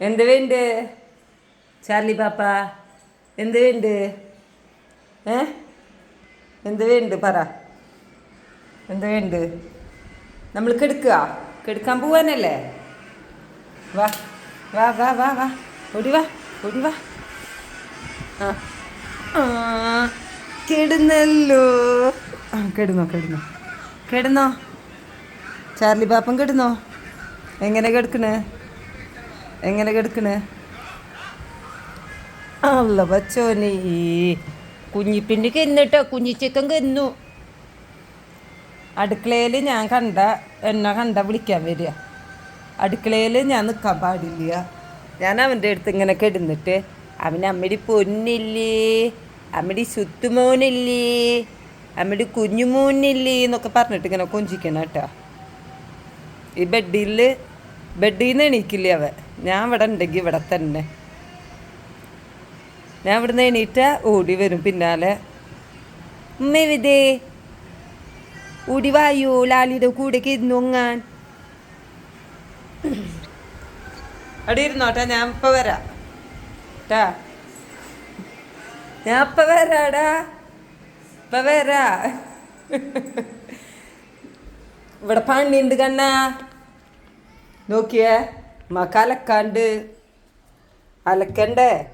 എന്ത് വേണ്ട? ചാർലി പാപ്പ എന്ത് വേണ്ട? ഏ? എന്ത് വേണ്ട പറ. എന്ത് വേണ്ട? നമ്മൾ കെടുക്കുക കെടുക്കാൻ പോവാനല്ലേ? വാ വാ വാ വാ വാ. ഓടി വാ ഓടി വാ. ആ. കിടന്നല്ലോ. ആ കിടന്നോ കിടന്നോ. കിടന്നോ? ചാർലി പാപ്പം കിടന്നോ? എങ്ങനെ കിടക്കണേ? എങ്ങനെ കിടക്കണേ? അല്ല പച്ചോനെ കുഞ്ഞിപ്പിന്റെ കന്നിട്ടോ? കുഞ്ഞിച്ചിക്കൻ കെന്നു. അടുക്കളയിൽ ഞാൻ കണ്ട എന്നെ കണ്ട വിളിക്കാൻ വരിക. അടുക്കളയിൽ ഞാൻ നിൽക്കാൻ പാടില്ല. ഞാൻ അവന്റെ അടുത്ത് ഇങ്ങനെ കിടന്നിട്ട് അവന് അമ്മടി പൊന്നില്ലേ? അമ്മടി ശുത്തുമോനില്ലേ? അമ്മടി കുഞ്ഞുമോനില്ലേ? എന്നൊക്കെ പറഞ്ഞിട്ട് ഇങ്ങനെ കൊഞ്ചിക്കണം കേട്ടോ. ഈ ബെഡിൽ ബെഡിൽ നിന്ന് എണീക്കില്ലേ അവൻ? ഞാൻ ഇവിടെ ഉണ്ടെങ്കിൽ ഇവിടെ തന്നെ. ഞാൻ ഇവിടുന്ന് എണീറ്റ ഓടി വരും പിന്നാലെ. ഉമ്മ വിതേ ഓടി വായോ ലാലിയുടെ കൂടെ ഇരുന്നൊങ്ങാൻ അവിടെ ഇരുന്നോട്ടാ ഞാൻ ഇപ്പൊ വരാം. ട്ടാ. ഞാൻ ഇപ്പൊ വരാടാ. ഇപ്പൊ വരാ. ഇവിടെ പണിയുണ്ട് കണ്ണാ. നോക്കിയേ. മക്ക അലക്കാണ്ട്? അലക്കണ്ടേ?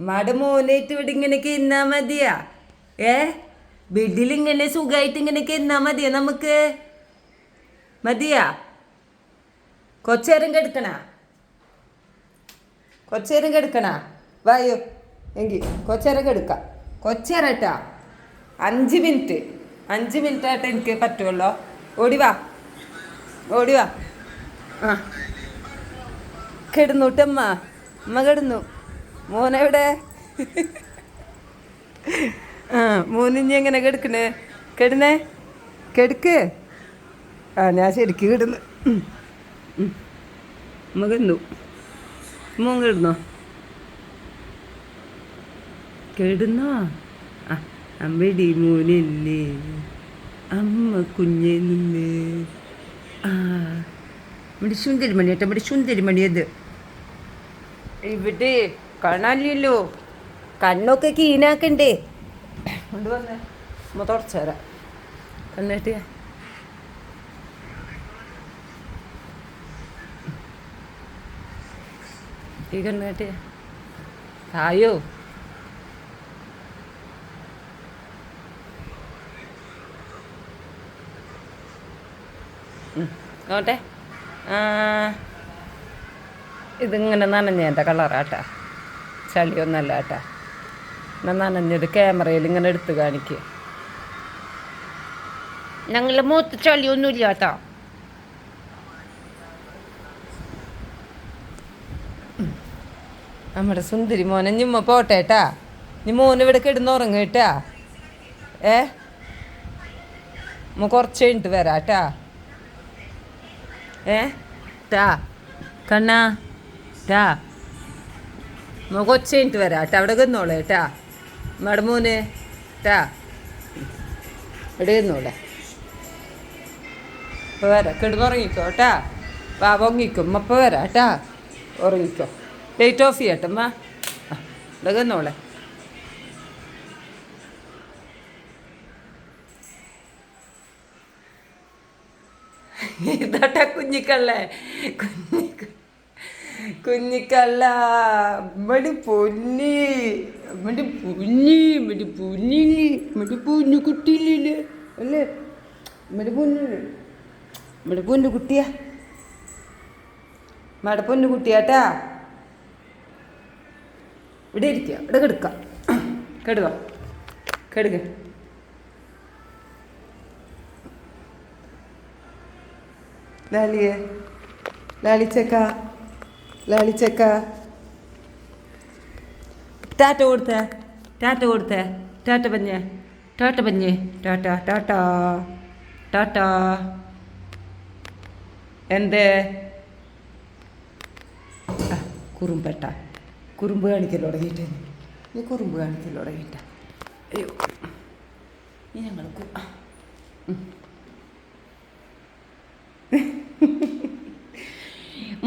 മട മോനായിട്ട് ഇവിടെ ഇങ്ങനെയൊക്കെ ഇന്നാ മതിയാ. ഏ? ബെഡിലിങ്ങനെ സുഖമായിട്ട് ഇങ്ങനെയൊക്കെ ഇന്നാ മതിയാ നമുക്ക്? മതിയാ? കൊച്ചേരം കെടുക്കണ? കൊച്ചേരം കെടുക്കണ? വായോ എങ്കിൽ കൊച്ചേരം കെടുക്കാം. കൊച്ചേരട്ടാ അഞ്ച് മിനിറ്റ്. അഞ്ച് മിനിറ്റ് ആയിട്ട് എനിക്ക് പറ്റുമല്ലോ ഓടി വാ. ഓടി വാ. ആ. കിടന്നുട്ടമ്മ അമ്മ. കിടന്നു. മോനെവിടെ? ആ മോനിഞ്ഞി എങ്ങനെ കിടക്കണേ? കിടന്നേ? കിടക്ക്. ആ ഞാൻ ശരിക്ക് കിടന്നു. അമ്മ കിടന്നു. മോൻ കിടന്നോ? കിടന്നോ? ആ അമ്മടി മോനില്ലേ. അമ്മ കുഞ്ഞില്ലേ നമ്മുടെ സുന്ദരിമണി ഏട്ടാ ഇവിടെ സുന്ദരിമണി അത് ഇവിടെ കാണാനില്ലല്ലോ. കണ്ണൊക്കെ കീനാക്കണ്ടേ. കൊണ്ട് വന്നേ. അമ്മ തുടച്ചു തരാം. കണ്ണേട്ടിയ ഈ കണ്ണേട്ടിയ തായോ? നോട്ടെ ഇതിങ്ങനെ നനഞ്ഞതിന്റെ കളറാട്ടാ. ചളിയൊന്നല്ല കേട്ടാ. എന്നാൽ നനഞ്ഞത് ക്യാമറയിൽ ഇങ്ങനെ എടുത്ത് കാണിക്കുക ഞങ്ങളുടെ മൂത്ത് ചളിയൊന്നുമില്ല കേട്ടോ. നമ്മുടെ സുന്ദരി മോനെ ഞുമ്മ പോട്ടെ കേട്ടാ. നീ മോൻ ഇവിടെ കിടന്നുറങ്ങ കേട്ടാ. ഏ? കുറച്ച് കഴിഞ്ഞിട്ട് വരാം കേട്ടാ. ഏ? ടാ. കണ്ണാ. ടാ. കഴിഞ്ഞിട്ട് വരാം കേട്ടോ അവിടെ കിന്നോളെ ടാ നമ്മുടെ ടാ ഇവിടെ കിന്നോളെ ഇപ്പോൾ വരാം. കിടന്നുറങ്ങിക്കോ പൊങ്ങിക്കോ അമ്മ ഇപ്പോൾ വരാം കേട്ടാ ഉറങ്ങിക്കോ. ലൈറ്റ് ഓഫ് ചെയ്യട്ടെ അമ്മ ഇവിടെ കിന്നോളെ ഇതാട്ടാ കുഞ്ഞിക്കള്ളേ. കുഞ്ഞിക്ക കുഞ്ഞിക്കള്ള മടി പൊന്നി. മടി പൊന്നി മടി പൊന്നില്ലേ മടി പൊന്നു കുട്ടിയില്ലേ അല്ലേ? മടി പൊന്നില്ലേ മടി പൊന്നു കുട്ടിയാ. മട പൊന്നു കുട്ടിയാട്ടാ. ഇവിടെ ഇരിക്കുക ഇവിടെ കെടുക്കാം. കെടുക. കെടുക. ലാലിയെ ലാലിച്ചക്ക ലാലിച്ചക്ക ടാറ്റ കൊടുത്തേ. ടാറ്റ കൊടുത്തേ. ടാറ്റ പഞ്ഞേ. ടാറ്റ പഞ്ഞേ. ടാറ്റ ടാറ്റ ടാറ്റ എന്തേ? കുറുമ്പേട്ട കുറുമ്പ് കാണിക്കൽ തുടങ്ങിയിട്ട്. നീ കുറുമ്പ് കാണിക്കൽ തുടങ്ങിയിട്ട. അയ്യോ. നീ ഞങ്ങൾ